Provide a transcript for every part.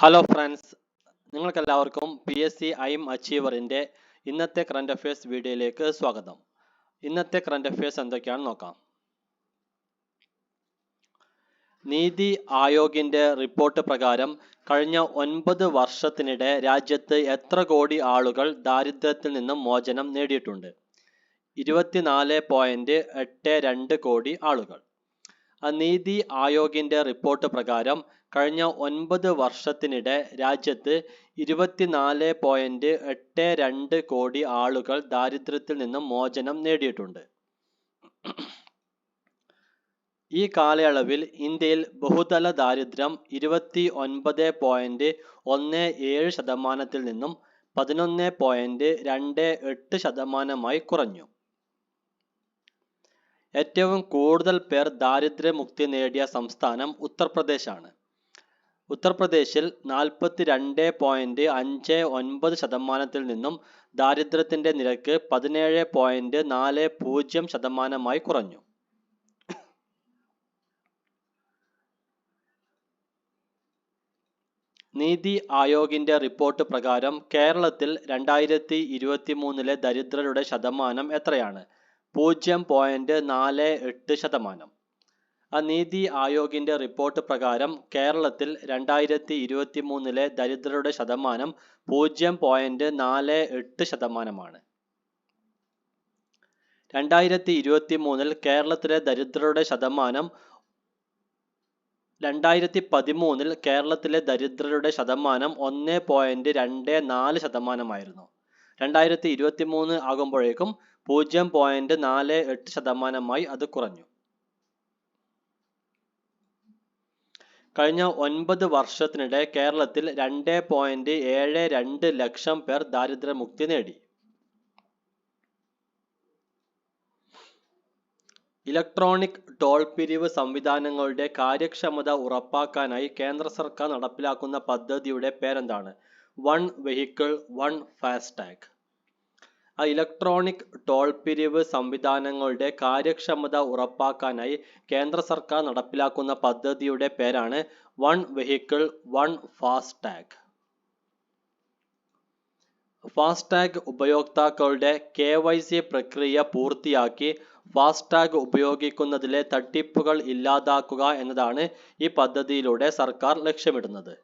Hello friends നിങ്ങൾക്കെല്ലാവർക്കും P S C aim അച്ചീവറിന്റെ ഇന്നത്തെ കറണ്ട് അഫയേഴ്സ് വീഡിയോയിലേക്ക് സ്വാഗതം. ഇന്നത്തെ കറണ്ട് അഫയേഴ്സ് എന്തൊക്കെയാണെന്ന് നോക്കാം. നീതി ആയോഗിന്റെ റിപ്പോർട്ട് പ്രകാരം കഴിഞ്ഞ ഒൻപത് വർഷത്തിനിടെ രാജ്യത്ത് എത്ര കോടി ആളുകൾ ദാരിദ്ര്യത്തിൽ നിന്നും മോചനം നേടിയിട്ടുണ്ട്? ഇരുപത്തിനാല് പോയിന്റ് എട്ട് രണ്ട് കോടി ആളുകൾ. നീതി ആയോഗിന്റെ റിപ്പോർട്ട് പ്രകാരം കഴിഞ്ഞ ഒൻപത് വർഷത്തിനിടെ രാജ്യത്ത് ഇരുപത്തിനാല് പോയിന്റ് എട്ട് രണ്ട് കോടി ആളുകൾ ദാരിദ്ര്യത്തിൽ നിന്നും മോചനം നേടിയിട്ടുണ്ട്. ഈ കാലയളവിൽ ഇന്ത്യയിൽ ബഹുതല ദാരിദ്ര്യം ഇരുപത്തി ഒൻപത് പോയിന്റ് ഒന്ന് ഏഴ് ശതമാനത്തിൽ നിന്നും പതിനൊന്ന് പോയിന്റ് രണ്ട് എട്ട് ശതമാനമായി കുറഞ്ഞു. ഏറ്റവും കൂടുതൽ പേർ ദാരിദ്ര്യമുക്തി നേടിയ സംസ്ഥാനം ഉത്തർപ്രദേശാണ്. ഉത്തർപ്രദേശിൽ നാൽപ്പത്തി രണ്ട് പോയിന്റ് അഞ്ച് ഒൻപത് ശതമാനത്തിൽ നിന്നും ദാരിദ്ര്യത്തിന്റെ നിരക്ക് പതിനേഴ് പോയിന്റ് നാല് പൂജ്യം ശതമാനമായി കുറഞ്ഞു. നീതി ആയോഗിന്റെ റിപ്പോർട്ട് പ്രകാരം കേരളത്തിൽ രണ്ടായിരത്തി ഇരുപത്തി മൂന്നിലെ ദരിദ്രരുടെ ശതമാനം എത്രയാണ്? പൂജ്യം പോയിന്റ് നാല് എട്ട് ശതമാനം. നീതി ആയോഗിന്റെ റിപ്പോർട്ട് പ്രകാരം കേരളത്തിൽ രണ്ടായിരത്തി ഇരുപത്തി മൂന്നിലെ ദരിദ്രരുടെ ശതമാനം പൂജ്യം പോയിന്റ് നാല് എട്ട് ശതമാനമാണ്. രണ്ടായിരത്തി ഇരുപത്തി മൂന്നിൽ കേരളത്തിലെ ദരിദ്രരുടെ ശതമാനം രണ്ടായിരത്തി പതിമൂന്നിൽ കേരളത്തിലെ ദരിദ്രരുടെ ശതമാനം ഒന്ന് പോയിന്റ് രണ്ട് നാല് ശതമാനമായിരുന്നു. രണ്ടായിരത്തി ഇരുപത്തി മൂന്ന് ആകുമ്പോഴേക്കും പൂജ്യം പോയിന്റ് നാല് എട്ട് ശതമാനമായി അത് കുറഞ്ഞു. കഴിഞ്ഞ ഒൻപത് വർഷത്തിനിടെ കേരളത്തിൽ രണ്ട് പോയിന്റ് ഏഴ് രണ്ട് ലക്ഷം പേർ ദാരിദ്ര്യമുക്തി നേടി. ഇലക്ട്രോണിക് ടോൾ പിരിവ് സംവിധാനങ്ങളുടെ കാര്യക്ഷമത ഉറപ്പാക്കാനായി കേന്ദ്ര സർക്കാർ നടപ്പിലാക്കുന്ന പദ്ധതിയുടെ പേരെന്താണ്? One vehicle one FASTag. Electronic toll പിരിവ് സംവിധാനങ്ങളുടെ കാര്യക്ഷമത ഉറപ്പാക്കാനായി കേന്ദ്ര സർക്കാർ നടപ്പിലാക്കുന്ന പദ്ധതിയുടെ പേരാണ് one vehicle one FASTag. FASTag ഉപയോക്താക്കളുടെ കെ വൈ സി പ്രക്രിയ പൂർത്തിയാക്കി ഫാസ്ടാഗ് ഉപയോഗിക്കുന്നതിലെ തട്ടിപ്പുകൾ ഇല്ലാതാക്കുക എന്നതാണ് ഈ പദ്ധതിയിലൂടെ സർക്കാർ ലക്ഷ്യമിടുന്നത്.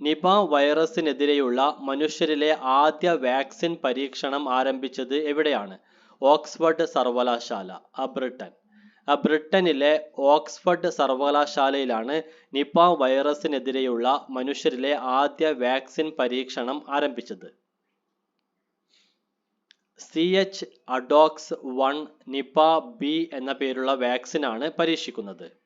നിപ വൈറസിനെതിരെയുള്ള മനുഷ്യരിലെ ആദ്യ വാക്സിൻ പരീക്ഷണം ആരംഭിച്ചത് എവിടെയാണ്? ഓക്സ്ഫർഡ് സർവകലാശാല ബ്രിട്ടൻ ബ്രിട്ടനിലെ ഓക്സ്ഫർഡ് സർവകലാശാലയിലാണ് നിപ വൈറസിനെതിരെയുള്ള മനുഷ്യരിലെ ആദ്യ വാക്സിൻ പരീക്ഷണം ആരംഭിച്ചത്. C H Adox one Nipah B എന്ന പേരുള്ള വാക്സിനാണ് പരീക്ഷിക്കുന്നത്.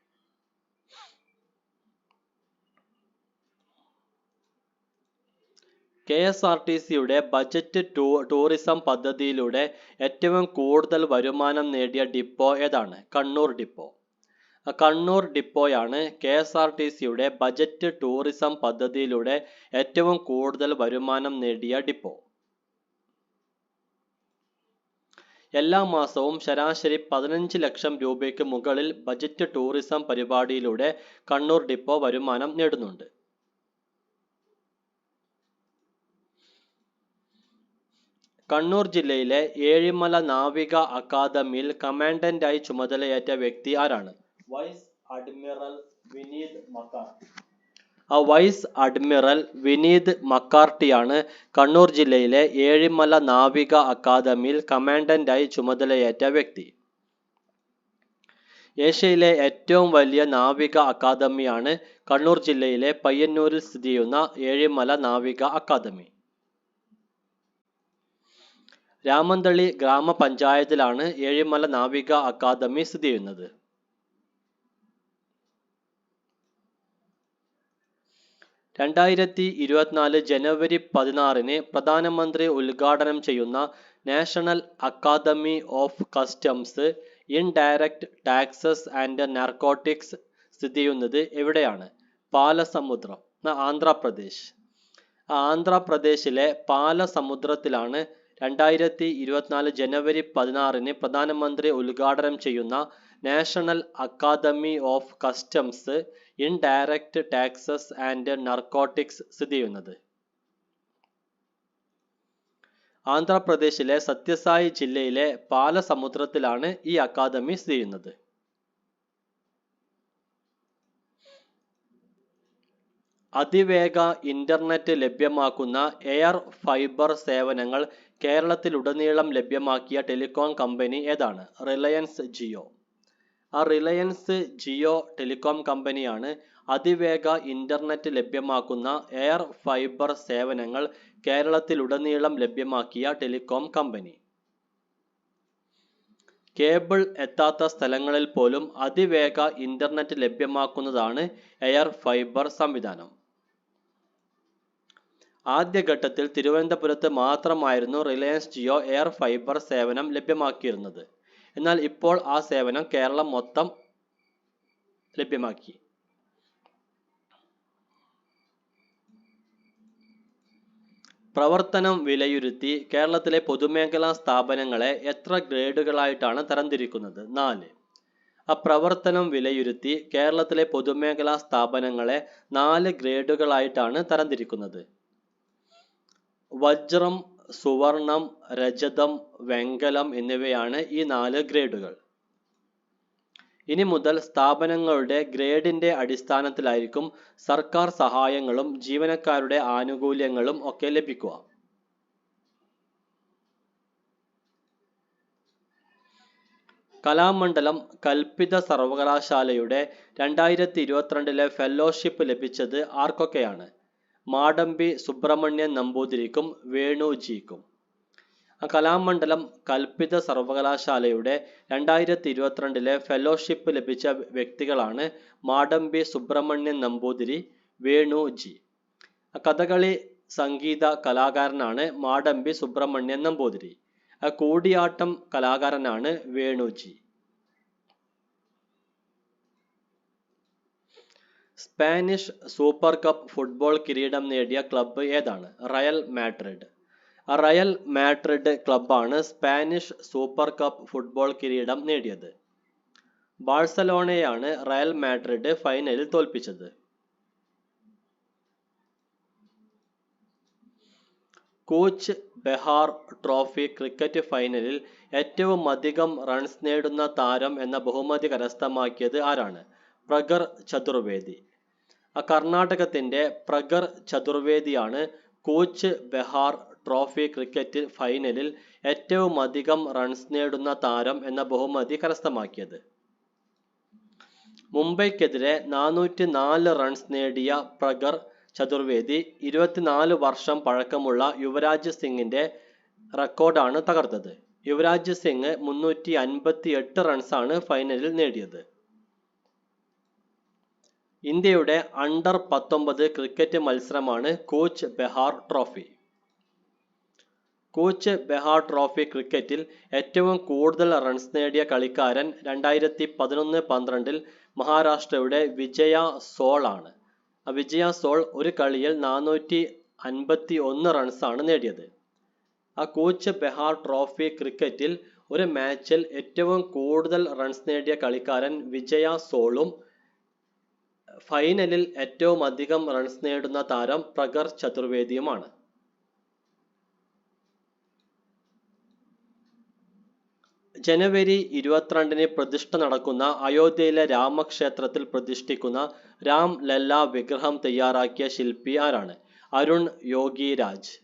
കെ എസ് ആർ ടി സിയുടെ ബജറ്റ് ടൂ ടൂറിസം പദ്ധതിയിലൂടെ ഏറ്റവും കൂടുതൽ വരുമാനം നേടിയ ഡിപ്പോ ഏതാണ്? കണ്ണൂർ ഡിപ്പോ. കണ്ണൂർ ഡിപ്പോയാണ് കെ എസ് ആർ ടി സിയുടെ ബജറ്റ് ടൂറിസം പദ്ധതിയിലൂടെ ഏറ്റവും കൂടുതൽ വരുമാനം നേടിയ ഡിപ്പോ. എല്ലാ മാസവും ശരാശരി പതിനഞ്ച് ലക്ഷം രൂപയ്ക്ക് മുകളിൽ ബജറ്റ് ടൂറിസം പരിപാടിയിലൂടെ കണ്ണൂർ ഡിപ്പോ വരുമാനം നേടുന്നുണ്ട്. കണ്ണൂർ ജില്ലയിലെ ഏഴിമല നാവിക അക്കാദമിയിൽ കമാൻഡന്റായി ചുമതലയേറ്റ വ്യക്തി ആരാണ്? വൈസ് അഡ്മിറൽ വിനീത് മക്കാർട്ടി ആ വൈസ് അഡ്മിറൽ വിനീത് മക്കാർട്ടിയാണ് കണ്ണൂർ ജില്ലയിലെ ഏഴിമല നാവിക അക്കാദമിയിൽ കമാൻഡന്റായി ചുമതലയേറ്റ വ്യക്തി. ഏഷ്യയിലെ ഏറ്റവും വലിയ നാവിക അക്കാദമിയാണ് കണ്ണൂർ ജില്ലയിലെ പയ്യന്നൂരിൽ സ്ഥിതി ചെയ്യുന്ന ഏഴിമല നാവിക അക്കാദമി. രാമന്തളി ഗ്രാമപഞ്ചായത്തിലാണ് ഏഴിമല നാവിക അക്കാദമി സ്ഥിതി ചെയ്യുന്നത്. രണ്ടായിരത്തി ഇരുപത്തിനാല് ജനുവരി പതിനാറിന് പ്രധാനമന്ത്രി ഉദ്ഘാടനം ചെയ്യുന്ന national academy of customs indirect taxes and narcotics സ്ഥിതി ചെയ്യുന്നത് എവിടെയാണ്? പാലസമുദ്രം ആന്ധ്രാപ്രദേശ്. ആന്ധ്രാപ്രദേശിലെ പാലസമുദ്രത്തിലാണ് രണ്ടായിരത്തി ഇരുപത്തിനാല് ജനുവരി പതിനാറിന് പ്രധാനമന്ത്രി ഉദ്ഘാടനം ചെയ്യുന്ന national academy of customs indirect taxes and narcotics സ്ഥിതി ചെയ്യുന്നത്. ആന്ധ്രാപ്രദേശിലെ സത്യസായി ജില്ലയിലെ പാലസമുദ്രത്തിലാണ് ഈ അക്കാദമി സ്ഥിതി ചെയ്യുന്നത്. അതിവേഗ ഇന്റർനെറ്റ് ലഭ്യമാക്കുന്ന എയർ ഫൈബർ സേവനങ്ങൾ കേരളത്തിലുടനീളം ലഭ്യമാക്കിയ ടെലികോം കമ്പനി ഏതാണ്? റിലയൻസ് ജിയോ. ആ റിലയൻസ് ജിയോ ടെലികോം കമ്പനിയാണ് അതിവേഗ ഇന്റർനെറ്റ് ലഭ്യമാക്കുന്ന എയർ ഫൈബർ സേവനങ്ങൾ കേരളത്തിലുടനീളം ലഭ്യമാക്കിയ ടെലികോം കമ്പനി. കേബിൾ എത്താത്ത സ്ഥലങ്ങളിൽ പോലും അതിവേഗ ഇന്റർനെറ്റ് ലഭ്യമാക്കുന്നതാണ് എയർ ഫൈബർ സംവിധാനം. ആദ്യഘട്ടത്തിൽ തിരുവനന്തപുരത്ത് മാത്രമായിരുന്നു റിലയൻസ് ജിയോ എയർ ഫൈബർ സേവനം ലഭ്യമാക്കിയിരുന്നത്. എന്നാൽ ഇപ്പോൾ ആ സേവനം കേരളം മൊത്തം ലഭ്യമാക്കി. പ്രവർത്തനം വിലയിരുത്തി കേരളത്തിലെ പൊതുമേഖലാ സ്ഥാപനങ്ങളെ എത്ര ഗ്രേഡുകളായിട്ടാണ് തരംതിരിക്കുന്നത്? നാല്. ആ പ്രവർത്തനം വിലയിരുത്തി കേരളത്തിലെ പൊതുമേഖലാ സ്ഥാപനങ്ങളെ നാല് ഗ്രേഡുകളായിട്ടാണ് തരംതിരിക്കുന്നത്. വജ്രം സുവർണം രജതം വെങ്കലം എന്നിവയാണ് ഈ നാല് ഗ്രേഡുകൾ. ഇനി മുതൽ സ്ഥാപനങ്ങളുടെ ഗ്രേഡിന്റെ അടിസ്ഥാനത്തിലായിരിക്കും സർക്കാർ സഹായങ്ങളും ജീവനക്കാരുടെ ആനുകൂല്യങ്ങളും ഒക്കെ ലഭിക്കുക. കലാമണ്ഡലം കൽപ്പിത സർവകലാശാലയുടെ രണ്ടായിരത്തി ഇരുപത്തിരണ്ടിലെ ഫെലോഷിപ്പ് ലഭിച്ചത് ആർക്കൊക്കെയാണ്? മാടമ്പി സുബ്രഹ്മണ്യൻ നമ്പൂതിരിക്കും വേണുജിക്കും. കലാമണ്ഡലം കൽപ്പിത സർവകലാശാലയുടെ രണ്ടായിരത്തി ഇരുപത്തിരണ്ടിലെ ഫെലോഷിപ്പ് ലഭിച്ച വ്യക്തികളാണ് മാടമ്പി സുബ്രഹ്മണ്യൻ നമ്പൂതിരി വേണുജി. കഥകളി സംഗീത കലാകാരനാണ് മാടമ്പി സുബ്രഹ്മണ്യൻ നമ്പൂതിരി. കൂടിയാട്ടം കലാകാരനാണ് Venuji. Spanish super cup football കിരീടം നേടിയ ക്ലബ്ബ് ഏതാണ്? Real Madrid. റയൽ മാഡ്രിഡ് ക്ലബ്ബാണ് സ്പാനിഷ് സൂപ്പർ കപ്പ് ഫുട്ബോൾ കിരീടം നേടിയത്. ബാഴ്സലോണയാണ് റയൽ മാഡ്രിഡ് ഫൈനലിൽ തോൽപ്പിച്ചത്. കോച്ച് ബെഹാർ ട്രോഫി ക്രിക്കറ്റ് ഫൈനലിൽ ഏറ്റവും അധികം റൺസ് നേടുന്ന താരം എന്ന ബഹുമതി കരസ്ഥമാക്കിയത് ആരാണ്? പ്രഗർ ചതുർവേദി. കർണാടകത്തിന്റെ പ്രഗർ ചതുർവേദിയാണ് കോച്ച് ബെഹാർ ട്രോഫി ക്രിക്കറ്റ് ഫൈനലിൽ ഏറ്റവും അധികം റൺസ് നേടുന്ന താരം എന്ന ബഹുമതി കരസ്ഥമാക്കിയത്. മുംബൈക്കെതിരെ നാനൂറ്റി നാല് റൺസ് നേടിയ പ്രഗർ ചതുർവേദി ഇരുപത്തിനാല് വർഷം പഴക്കമുള്ള യുവരാജ് സിംഗിന്റെ റെക്കോർഡാണ് തകർത്തത്. യുവരാജ് സിംഗ് മുന്നൂറ്റി അൻപത്തി എട്ട് റൺസാണ് ഫൈനലിൽ നേടിയത്. ഇന്ത്യയുടെ അണ്ടർ പത്തൊമ്പത് ക്രിക്കറ്റ് മത്സരമാണ് കോച്ച് ബെഹാർ ട്രോഫി കോച്ച് ബെഹാർ ട്രോഫി ക്രിക്കറ്റിൽ ഏറ്റവും കൂടുതൽ റൺസ് നേടിയ കളിക്കാരൻ രണ്ടായിരത്തി പതിനൊന്ന് പന്ത്രണ്ടിൽ മഹാരാഷ്ട്രയുടെ വിജയ സോൾ ആണ്. വിജയ സോൾ ഒരു കളിയിൽ നാനൂറ്റി അൻപത്തി ഒന്ന് റൺസാണ് നേടിയത്. ആ കോച്ച് ബെഹാർ ട്രോഫി ക്രിക്കറ്റിൽ ഒരു മാച്ചിൽ ഏറ്റവും കൂടുതൽ റൺസ് നേടിയ കളിക്കാരൻ വിജയ സോളും ഫൈനലിൽ ഏറ്റവും അധികം റൺസ് നേടുന്ന താരം പ്രഗർ ചതുർവേദിയുമാണ്. ജനുവരി ഇരുപത്തിരണ്ടിന് പ്രതിഷ്ഠ നടക്കുന്ന അയോധ്യയിലെ രാമക്ഷേത്രത്തിൽ പ്രതിഷ്ഠിക്കുന്ന രാം ലല്ല വിഗ്രഹം തയ്യാറാക്കിയ ശില്പി ആരാണ്? അരുൺ യോഗി രാജ്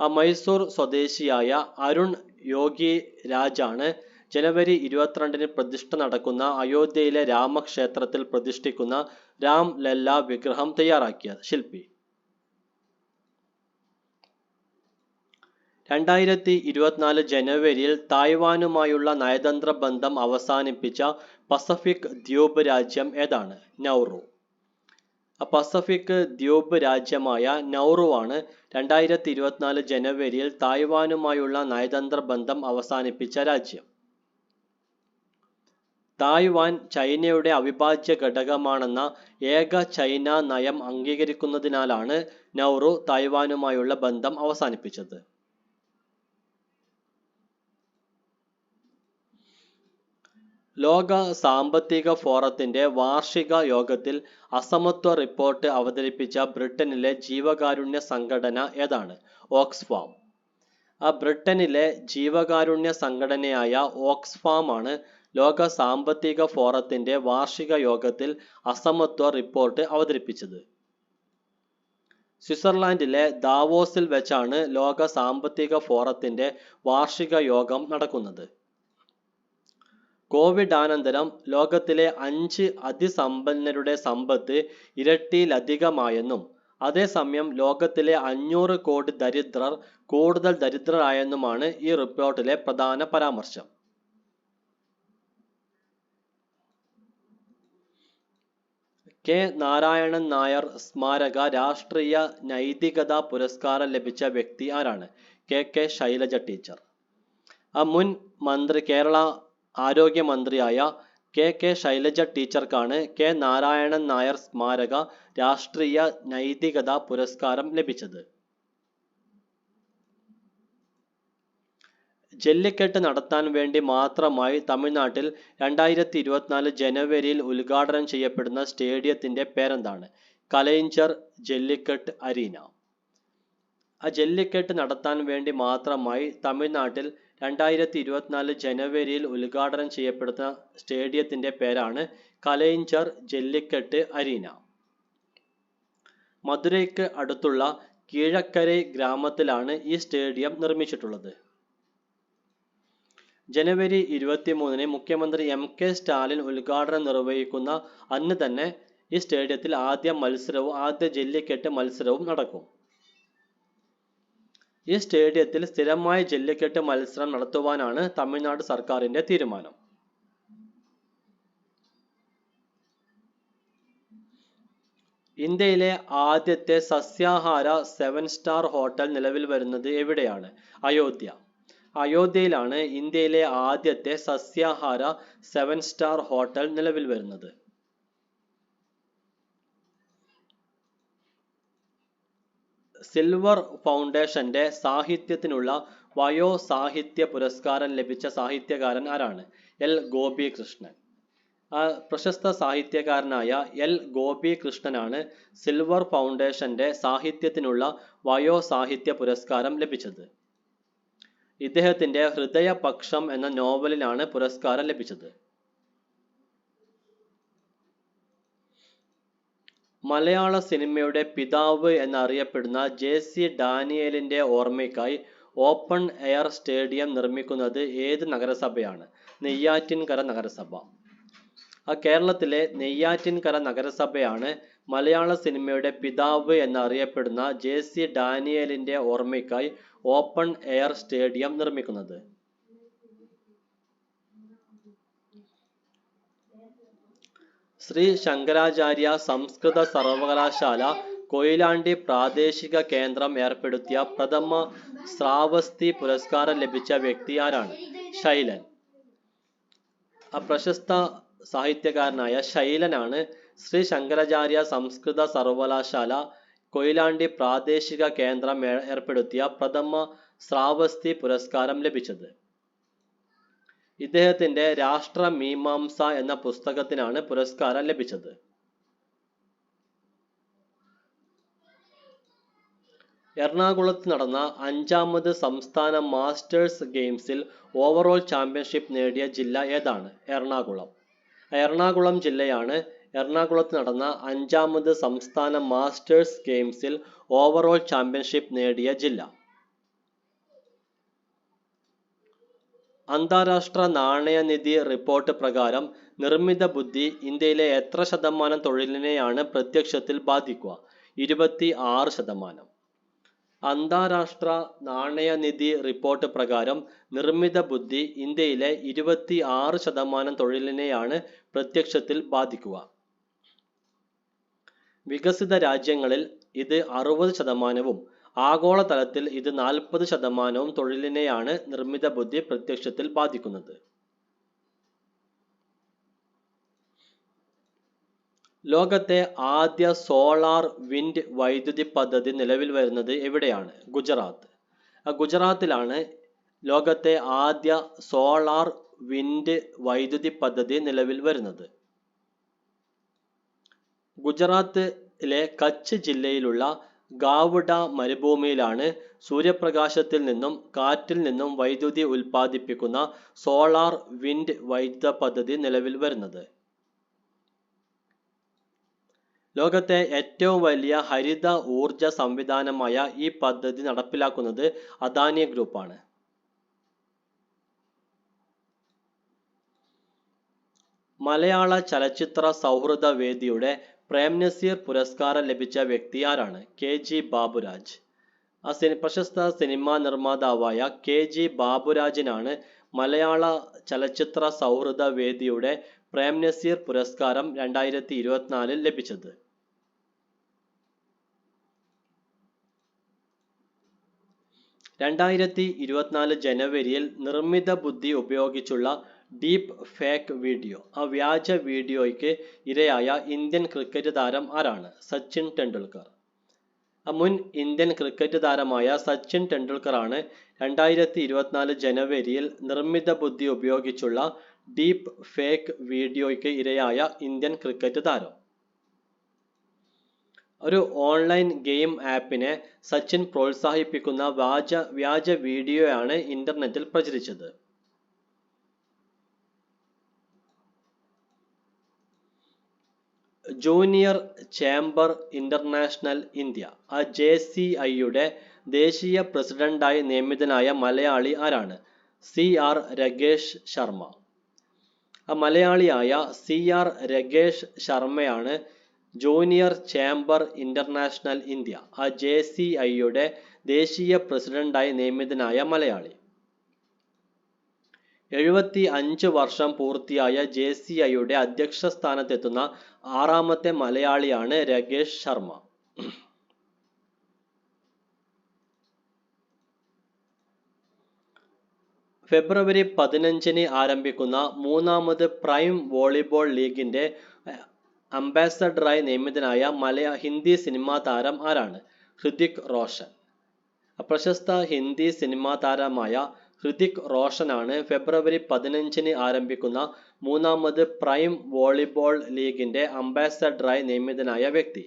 മൈസൂർ സ്വദേശിയായ അരുൺ യോഗി രാജാണ് ജനുവരി ഇരുപത്തിരണ്ടിന് പ്രതിഷ്ഠ നടക്കുന്ന അയോധ്യയിലെ രാമക്ഷേത്രത്തിൽ പ്രതിഷ്ഠിക്കുന്ന രാം ലല്ല വിഗ്രഹം തയ്യാറാക്കിയ ശില്പി. രണ്ടായിരത്തി ഇരുപത്തിനാല് ജനുവരിയിൽ തായ്വാനുമായുള്ള നയതന്ത്ര ബന്ധം അവസാനിപ്പിച്ച പസഫിക് ദ്വീപ് രാജ്യം ഏതാണ്? നൗറു. പസഫിക് ദ്വീപ് രാജ്യമായ നൗറുവാണ് രണ്ടായിരത്തി ഇരുപത്തിനാല് ജനുവരിയിൽ തായ്വാനുമായുള്ള നയതന്ത്ര ബന്ധം അവസാനിപ്പിച്ച രാജ്യം. തായ്വാൻ ചൈനയുടെ അവിഭാജ്യ ഘടകമാണെന്ന ഏക ചൈന നയം അംഗീകരിക്കുന്നതിനാലാണ് നൗറു തായ്വാനുമായുള്ള ബന്ധം അവസാനിപ്പിച്ചത്. ലോക സാമ്പത്തിക ഫോറത്തിന്റെ വാർഷിക യോഗത്തിൽ അസമത്വ റിപ്പോർട്ട് അവതരിപ്പിച്ച ബ്രിട്ടനിലെ ജീവകാരുണ്യ സംഘടന ഏതാണ്? ഓക്സ്ഫാം. ആ ബ്രിട്ടനിലെ ജീവകാരുണ്യ സംഘടനയായ ഓക്സ്ഫാം ആണ് ലോക സാമ്പത്തിക ഫോറത്തിന്റെ വാർഷിക യോഗത്തിൽ അസമത്വ റിപ്പോർട്ട് അവതരിപ്പിച്ചത്. സ്വിറ്റ്സർലാൻഡിലെ ദാവോസിൽ വെച്ചാണ് ലോക സാമ്പത്തിക ഫോറത്തിന്റെ വാർഷിക യോഗം നടക്കുന്നത്. കോവിഡ് അനന്തരം ലോകത്തിലെ അഞ്ച് അതിസമ്പന്നരുടെ സമ്പത്ത് ഇരട്ടിയിലധികമായെന്നും അതേസമയം ലോകത്തിലെ അഞ്ഞൂറ് കോടി ദരിദ്രർ കൂടുതൽ ദരിദ്രരായെന്നുമാണ് ഈ റിപ്പോർട്ടിലെ പ്രധാന പരാമർശം. കെ. നാരായണൻ നായർ സ്മാരക രാഷ്ട്രീയ നൈതികതാ പുരസ്കാരം ലഭിച്ച വ്യക്തി ആരാണ്? കെ. കെ. ശൈലജ ടീച്ചർ. ആ മുൻ മന്ത്രി കേരള ആരോഗ്യമന്ത്രിയായ കെ. കെ. ശൈലജ ടീച്ചർക്കാണ് കെ. നാരായണൻ നായർ സ്മാരക രാഷ്ട്രീയ നൈതികതാ പുരസ്കാരം ലഭിച്ചത്. ജല്ലിക്കെട്ട് നടത്താൻ വേണ്ടി മാത്രമായി തമിഴ്നാട്ടിൽ രണ്ടായിരത്തി ഇരുപത്തിനാല് ജനുവരിയിൽ ഉദ്ഘാടനം ചെയ്യപ്പെടുന്ന സ്റ്റേഡിയത്തിന്റെ പേരെന്താണ്? കലൈഞ്ചർ ജല്ലിക്കെട്ട് അരീന. ആ ജല്ലിക്കെട്ട് നടത്താൻ വേണ്ടി മാത്രമായി തമിഴ്നാട്ടിൽ രണ്ടായിരത്തി ഇരുപത്തിനാല് ജനുവരിയിൽ ഉദ്ഘാടനം ചെയ്യപ്പെടുന്ന സ്റ്റേഡിയത്തിന്റെ പേരാണ് കലൈഞ്ചർ ജല്ലിക്കെട്ട് അരീന. മധുരയ്ക്ക് അടുത്തുള്ള കീഴക്കരൈ ഗ്രാമത്തിലാണ് ഈ സ്റ്റേഡിയം നിർമ്മിച്ചിട്ടുള്ളത്. ജനുവരി ഇരുപത്തിമൂന്നിന് മുഖ്യമന്ത്രി എം കെ സ്റ്റാലിൻ ഉദ്ഘാടനം നിർവഹിക്കുന്ന അന്ന് തന്നെ ഈ സ്റ്റേഡിയത്തിൽ ആദ്യ മത്സരവും ആദ്യ ജല്ലിക്കെട്ട് മത്സരവും നടക്കും. ഈ സ്റ്റേഡിയത്തിൽ സ്ഥിരമായ ജല്ലിക്കെട്ട് മത്സരം നടത്തുവാനാണ് തമിഴ്നാട് സർക്കാരിന്റെ തീരുമാനം. ഇന്ത്യയിലെ ആദ്യത്തെ സസ്യാഹാര സെവൻ സ്റ്റാർ ഹോട്ടൽ നിലവിൽ വരുന്നത് എവിടെയാണ്? അയോധ്യ. അയോധ്യയിലാണ് ഇന്ത്യയിലെ ആദ്യത്തെ സസ്യാഹാര സെവൻ സ്റ്റാർ ഹോട്ടൽ നിലവിൽ വരുന്നത്. സിൽവർ ഫൗണ്ടേഷന്റെ സാഹിത്യത്തിനുള്ള വയോ സാഹിത്യ പുരസ്കാരം ലഭിച്ച സാഹിത്യകാരൻ ആരാണ്? എൽ. ഗോപികൃഷ്ണൻ. ആ പ്രശസ്ത സാഹിത്യകാരനായ എൽ. ഗോപികൃഷ്ണനാണ് സിൽവർ ഫൗണ്ടേഷന്റെ സാഹിത്യത്തിനുള്ള വയോ സാഹിത്യ പുരസ്കാരം ലഭിച്ചത്. ഇദ്ദേഹത്തിന്റെ ഹൃദയപക്ഷം എന്ന നോവലിനാണ് പുരസ്കാരം ലഭിച്ചത്. മലയാള സിനിമയുടെ പിതാവ് എന്നറിയപ്പെടുന്ന ജെ സി ഡാനിയലിന്റെ ഓർമ്മയ്ക്കായി ഓപ്പൺ എയർ സ്റ്റേഡിയം നിർമ്മിക്കുന്നത് ഏത് നഗരസഭയാണ്? നെയ്യാറ്റിൻകര നഗരസഭ. ആ കേരളത്തിലെ നെയ്യാറ്റിൻകര നഗരസഭയാണ് മലയാള സിനിമയുടെ പിതാവ് എന്നറിയപ്പെടുന്ന ജെ സി ഡാനിയലിന്റെ ഓർമ്മയ്ക്കായി ഓപ്പൺ എയർ സ്റ്റേഡിയം നിർമ്മിക്കുന്നത്. ശ്രീ ശങ്കരാചാര്യ സംസ്കൃത സർവകലാശാല കൊയിലാണ്ടി പ്രാദേശിക കേന്ദ്രം ഏർപ്പെടുത്തിയ പ്രഥമ ശ്രാവസ്തി പുരസ്കാരം ലഭിച്ച വ്യക്തി ആരാണ്? ശൈലൻ. ആ പ്രശസ്ത സാഹിത്യകാരനായ ശൈലനാണ് ശ്രീ ശങ്കരാചാര്യ സംസ്കൃത സർവകലാശാല കൊയിലാണ്ടി പ്രാദേശിക കേന്ദ്രം ഏർപ്പെടുത്തിയ പ്രഥമ ശ്രാവസ്തി പുരസ്കാരം ലഭിച്ചത്. ഇദ്ദേഹത്തിന്റെ രാഷ്ട്രമീമാംസ എന്ന പുസ്തകത്തിനാണ് പുരസ്കാരം ലഭിച്ചത്. എറണാകുളത്ത് നടന്ന അഞ്ചാമത് സംസ്ഥാന മാസ്റ്റേഴ്സ് ഗെയിംസിൽ ഓവറോൾ ചാമ്പ്യൻഷിപ്പ് നേടിയ ജില്ല ഏതാണ്? എറണാകുളം. എറണാകുളം ജില്ലയാണ് എറണാകുളത്ത് നടന്ന അഞ്ചാമത് സംസ്ഥാന മാസ്റ്റേഴ്സ് ഗെയിംസിൽ ഓവറോൾ ചാമ്പ്യൻഷിപ്പ് നേടിയ ജില്ല. അന്താരാഷ്ട്ര നാണയനിധി റിപ്പോർട്ട് പ്രകാരം നിർമ്മിത ബുദ്ധി ഇന്ത്യയിലെ എത്ര ശതമാനം തൊഴിലിനെയാണ് പ്രത്യക്ഷത്തിൽ ബാധിക്കുക? ഇരുപത്തി ആറ് ശതമാനം. അന്താരാഷ്ട്ര നാണയനിധി റിപ്പോർട്ട് പ്രകാരം നിർമ്മിത ബുദ്ധി ഇന്ത്യയിലെ ഇരുപത്തി ആറ് ശതമാനം തൊഴിലിനെയാണ് പ്രത്യക്ഷത്തിൽ ബാധിക്കുക. വികസിത രാജ്യങ്ങളിൽ ഇത് അറുപത് ശതമാനവും ആഗോളതലത്തിൽ ഇത് നാൽപ്പത് ശതമാനവും തൊഴിലിനെയാണ് നിർമ്മിത ബുദ്ധി പ്രത്യക്ഷത്തിൽ ബാധിക്കുന്നത്. ലോകത്തെ ആദ്യ സോളാർ വിൻഡ് വൈദ്യുതി പദ്ധതി നിലവിൽ വരുന്നത് എവിടെയാണ്? ഗുജറാത്ത്. ഗുജറാത്തിലാണ് ലോകത്തെ ആദ്യ സോളാർ വിൻഡ് വൈദ്യുതി പദ്ധതി നിലവിൽ വരുന്നത്. ഗുജറാത്തിലെ കച്ച് ജില്ലയിലുള്ള ഗാവുഡ മരുഭൂമിയിലാണ് സൂര്യപ്രകാശത്തിൽ നിന്നും കാറ്റിൽ നിന്നും വൈദ്യുതി ഉൽപ്പാദിപ്പിക്കുന്ന സോളാർ വിൻഡ് വൈദ്യുത പദ്ധതി നിലവിൽ വരുന്നത്. ലോകത്തെ ഏറ്റവും വലിയ ഹരിത ഊർജ സംവിധാനമായ ഈ പദ്ധതി നടപ്പിലാക്കുന്നത് അദാനി ഗ്രൂപ്പാണ്. മലയാള ചലച്ചിത്ര സൗഹൃദ വേദിയുടെ പ്രേംനസീർ പുരസ്കാരം ലഭിച്ച വ്യക്തി ആരാണ്? K G Baburaj. ആ പ്രശസ്ത സിനിമാ നിർമ്മാതാവായ കെ ജി ബാബുരാജിനാണ് മലയാള ചലച്ചിത്ര സൗഹൃദ വേദിയുടെ പ്രേംനസീർ പുരസ്കാരം രണ്ടായിരത്തി ഇരുപത്തിനാലിൽ ലഭിച്ചത്. രണ്ടായിരത്തി ഇരുപത്തിനാല് ജനുവരിയിൽ നിർമ്മിത ബുദ്ധി ഉപയോഗിച്ചുള്ള ഡീപ്പ് ഫേക്ക് വീഡിയോ ആ വ്യാജ വീഡിയോയ്ക്ക് ഇരയായ ഇന്ത്യൻ ക്രിക്കറ്റ് താരം ആരാണ്? സച്ചിൻ ടെണ്ടുൽക്കർ. മുൻ ഇന്ത്യൻ ക്രിക്കറ്റ് താരമായ സച്ചിൻ ടെണ്ടുൽക്കറാണ് രണ്ടായിരത്തി ഇരുപത്തിനാല് ജനുവരിയിൽ നിർമ്മിത ബുദ്ധി ഉപയോഗിച്ചുള്ള ഡീപ്പ് ഫേക്ക് വീഡിയോയ്ക്ക് ഇരയായ ഇന്ത്യൻ ക്രിക്കറ്റ് താരം. ഒരു ഓൺലൈൻ ഗെയിം ആപ്പിനെ സച്ചിൻ പ്രോത്സാഹിപ്പിക്കുന്ന വ്യാജ വ്യാജ വീഡിയോയാണ് ഇന്റർനെറ്റിൽ പ്രചരിച്ചത്. ജൂനിയർ ചേംബർ ഇന്റർനാഷണൽ ഇന്ത്യ ആ ജെ സി ഐയുടെ ദേശീയ പ്രസിഡന്റായി നിയമിതനായ മലയാളി ആരാണ്? C R Ragesh Sharma. ആ മലയാളിയായ സി ആർ രഗേഷ് ശർമ്മയാണ് ജൂനിയർ ചേംബർ ഇന്റർനാഷണൽ ഇന്ത്യ ആ ജെ സി ഐയുടെ ദേശീയ പ്രസിഡന്റായി നിയമിതനായ മലയാളി. എഴുപത്തി അഞ്ച് വർഷം പൂർത്തിയായ ജെ സി ഐയുടെ അധ്യക്ഷ സ്ഥാനത്തെത്തുന്ന ആറാമത്തെ മലയാളിയാണ് രകേഷ് ശർമ്മ. ഫെബ്രുവരി പതിനഞ്ചിന് ആരംഭിക്കുന്ന മൂന്നാമത് പ്രൈം വോളിബോൾ ലീഗിന്റെ അംബാസഡറായി നിയമിതനായ മലയാ ഹിന്ദി സിനിമാ താരം ആരാണ്? ഹൃതിക് റോഷൻ. പ്രശസ്ത ഹിന്ദി സിനിമാ താരമായ ഹൃതിക് റോഷനാണ് ഫെബ്രുവരി പതിനഞ്ചിന് ആരംഭിക്കുന്ന മൂന്നാമത് പ്രൈം വോളിബോൾ ലീഗിന്റെ അംബാസഡറായി നിയമിതനായ വ്യക്തി.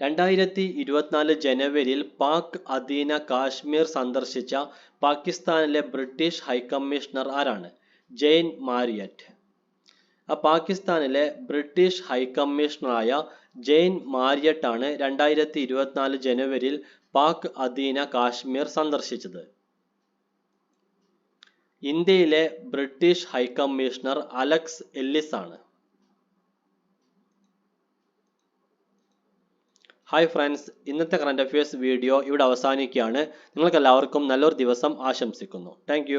രണ്ടായിരത്തി ഇരുപത്തിനാല് ജനുവരിയിൽ പാക് അധീന കാശ്മീർ സന്ദർശിച്ച പാകിസ്ഥാനിലെ ബ്രിട്ടീഷ് ഹൈക്കമ്മീഷണർ ആരാണ്? Jane Marriott. പാകിസ്ഥാനിലെ ബ്രിട്ടീഷ് ഹൈക്കമ്മീഷണറായ ജെയിൻ മാരിയറ്റ് ആണ് രണ്ടായിരത്തി ഇരുപത്തിനാല് ജനുവരിയിൽ പാക് അധീന കാശ്മീർ സന്ദർശിച്ചത്. ഇന്ത്യയിലെ British high commissioner Alex Ellis ആണ് ഹായ് ഫ്രണ്ട്സ് ഇന്നത്തെ കറണ്ട് അഫയേഴ്സ് വീഡിയോ ഇവിടെ അവസാനിക്കുകയാണ്. നിങ്ങൾക്ക് എല്ലാവർക്കും നല്ലൊരു ദിവസം ആശംസിക്കുന്നു. താങ്ക്